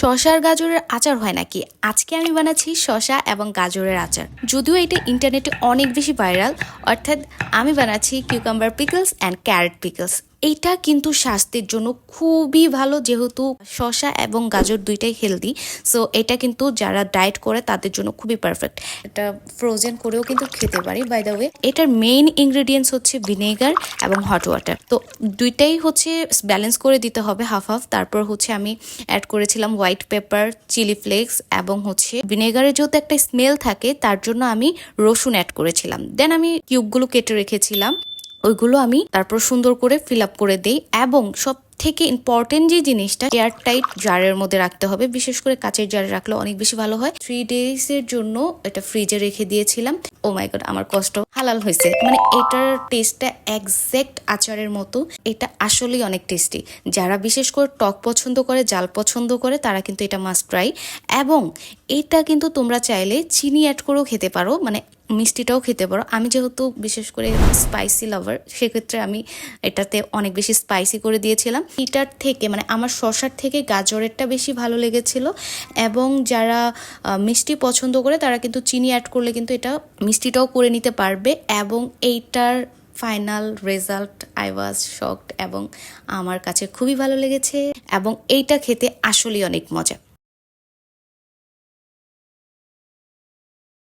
শশার গাজরের আচার হয় নাকি? আজকে আমি বানাচ্ছি শশা এবং গাজরের আচার। যদিও এটা ইন্টারনেটে অনেক বেশি ভাইরাল অর্থাৎ আমি বানাচ্ছি cucumber pickles and carrot pickles এইটা কিন্তু স্বাস্থ্যের জন্য খুবই ভালো যেহেতু শশা এবং গাজর দুইটাই হেলদি সো এটা কিন্তু যারা ডায়েট করে তাদের জন্য খুবই পারফেক্ট এটা ফ্রোজেন করেও কিন্তু খেতে পারি বাই দ্য ওয়ে এটার মেইন ইনগ্রেডিয়েন্টস হচ্ছে ভিনেগার এবং হট ওয়াটার তো দুইটাই হচ্ছে ব্যালেন্স করে দিতে হবে হাফ হাফ তারপর হচ্ছে আমি অ্যাড করেছিলাম হোয়াইট পেপার চিলি ফ্লেক্স এবং হচ্ছে ভিনেগারের যেহেতু একটা স্মেল থাকে, তার জন্য আমি রসুন অ্যাড করেছিলাম। দেন আমি কিউবগুলো কেটে রেখেছিলাম। ওইগুলো আমি তারপর সুন্দর করে ফিল আপ করে দেই এবং সব থেকে ইম্পর্টেন্ট যে জিনিসটা এয়ার টাইট জারের মধ্যে রাখতে হবে। বিশেষ করে কাচের জারে রাখলে অনেক বেশি ভালো হয়। থ্রি ডেজ এর জন্য এটা ফ্রিজে রেখে দিয়েছিলাম। ও মাই গড আমার কষ্ট হালাল হয়েছে। মানে এটার টেস্টটা একজ্যাক্ট আচারের মতো। এটা আসলেই অনেক টেস্টি যারা বিশেষ করে টক পছন্দ করে, জাল পছন্দ করে, তারা কিন্তু এটা মাস্ট ট্রাই এবং এটা কিন্তু তোমরা চাইলে চিনি অ্যাড করেও খেতে পারো। মানে মিষ্টিটাও খেতে পারো। আমি যেহেতু বিশেষ করে স্পাইসি লাভার সেক্ষেত্রে আমি এটাতে অনেক বেশি স্পাইসি করে দিয়েছিলাম। এটার থেকে মানে আমার শশার থেকে গাজরেরটা বেশি ভালো লেগেছিল এবং যারা মিষ্টি পছন্দ করে তারা কিন্তু চিনি অ্যাড করলে কিন্তু এটা মিষ্টিটাও করে নিতে পারবে এবং এইটার final result I was shocked এবং আমার কাছে খুবই ভালো লেগেছে এবং এইটা খেতে আসলেই অনেক মজা।